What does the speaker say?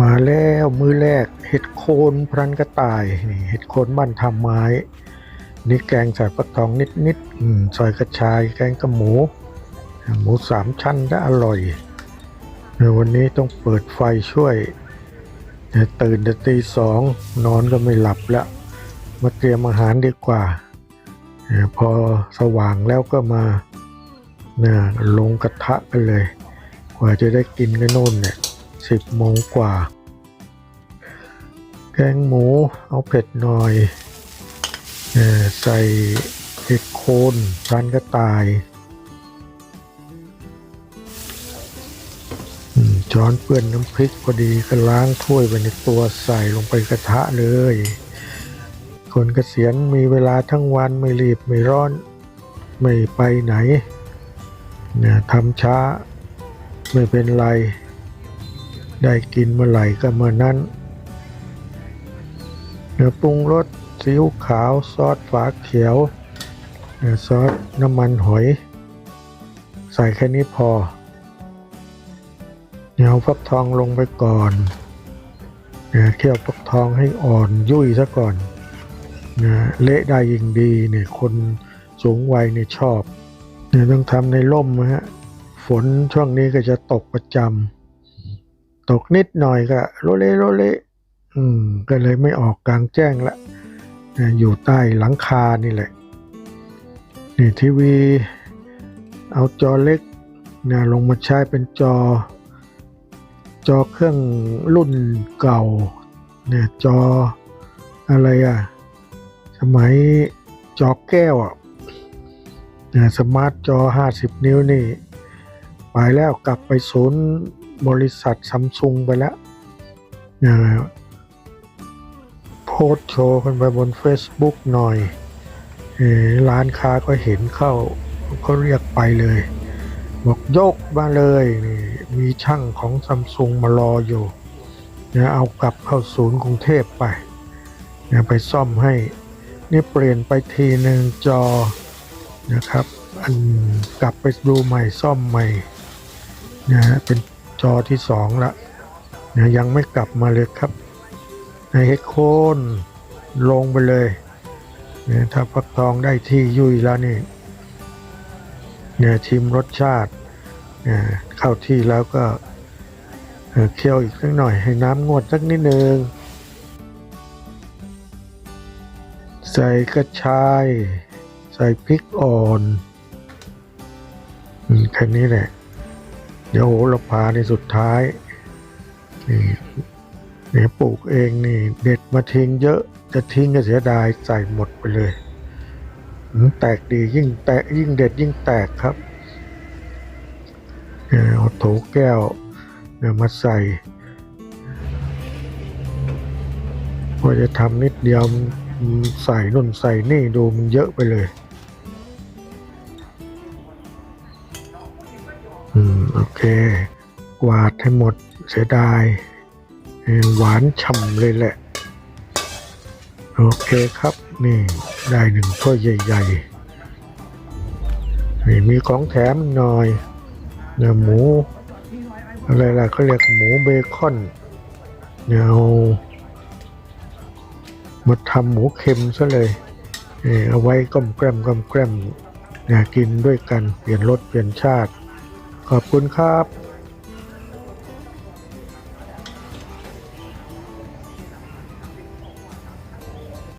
มาแล้วมือแรกเห็ดโคนพรันกระต่ายนี่เห็ดโคนบ้านทำไม้ นี่แกงใส่ฟักทองนิดๆอืมซอยกระชายแกงกระหมู หมูสามชั้นจะอร่อยในวันนี้ต้องเปิดไฟช่วยเนี่ยตื่นแต่ตีสองนอนก็ไม่หลับแล้ว มาเตรียมอาหารดีกว่า พอสว่างแล้วก็มา นี่ยลงกระทะกันเลย กว่าจะได้กินกันโน่นเนี่ยสิบโมงกว่า แกงหมูเอาเผ็ดหน่อยอใส่เห็ดโคนร้านกระต่ายช้อนเปื้อนน้ำพริกพอดีก็ล้างถ้วยไปในตัวใส่ลงไปกระทะเลย คนเกษียณมีเวลาทั้งวันไม่รีบไม่ร้อน ไม่ไปไหน นี่ยทำช้าไม่เป็นไร ได้กินเมื่อไหร่ก็เมื่อนั้นเนื้อปรุงรสซีอิ๊วขาวซอสฝาเขียวเนื้อซอสน้ำมันหอย ใส่แค่นี้พอเดี๋ยวฟักทองลงไปก่อนเนี่ยเคี่ยวฟักทองให้อ่อนยุ่ยซะก่อนเนี่ยเละได้ยิ่งดีเนี่ยคนสูงวัยเนี่ยชอบ เนี่ยต้องทำในร่มนะฮะฝนช่วงนี้ก็จะตกประจำตกนิดหน่อยก็โรเลโรเลอืมก็เลยไม่ออกกลางแจ้งละนะอยู่ใต้หลังคานี่แหละนี่ทีวี เอาจอเล็กนะลงมาใช้เป็นจอ จอเครื่องรุ่นเก่าเนี่ยจออะไรอะสมัยจอแก้วอะ สมาร์ทจอ 50 นิ้วนี่ไปแล้วกลับไปศูนย์บริษัทซัมซุงไปแล้วนะโพสโชว์กันไปบน Facebook หน่อยอร้านค้าก็เห็นเข้าก็เรียกไปเลย บอกยกมาเลยนี่มีช่างของซัมซุงมารออยู่นะเอากลับเข้าศูนย์กรุงเทพไปนะไปซ่อมให้ นี่เปลี่ยนไปทีหนึ่งจอ นะครับ อันกลับไปดูใหม่ซ่อมใหม่นะฮะเป็นจอที่สองละนะยังไม่กลับมาเลยครับในเฮดโคนลงไปเลยนะถ้าฟักทองได้ที่ยุ่ยแล้วนี่เนี่ยชิมรสชาตินะเข้าที่แล้วก็เอ่อเคี่ยวอีกสักหน่อยให้น้ำงวดสักนิดนึงใส่กระชาย ใส่พริกอ่อนอืมแค่นี้แหละ เดี๋ยวโหระพาในสุดท้าย นี่เนี่ยปลูกเองนี่ เด็ดมาทิ้งเยอะจะทิ้งก็เสียดายใส่หมดไปเลยอืมแตกดียิ่งแตกยิ่งเด็ดยิ่งแตกครับเอาโถแก้วเนี่ยมาใส่พอจะทำนิดเดียวใส่นุ่นใส่นี่ดูมันเยอะไปเลย โอเค กวาดให้หมดเสียดาย หวานฉ่ำเลยแหละ โอเคครับ นี่ได้หนึ่งถ้วยใหญ่ๆ นี่มีของแถมหน่อยเนื้อหมู อะไรล่ะเขาเรียกหมูเบคอนเนี่ยเอามาทำหมูเค็มซะเลยเออเอาไว้ก้มแกล้มก้มแกล้มนะกินด้วยกันเปลี่ยนรสเปลี่ยนชาติ ขอบคุณครับ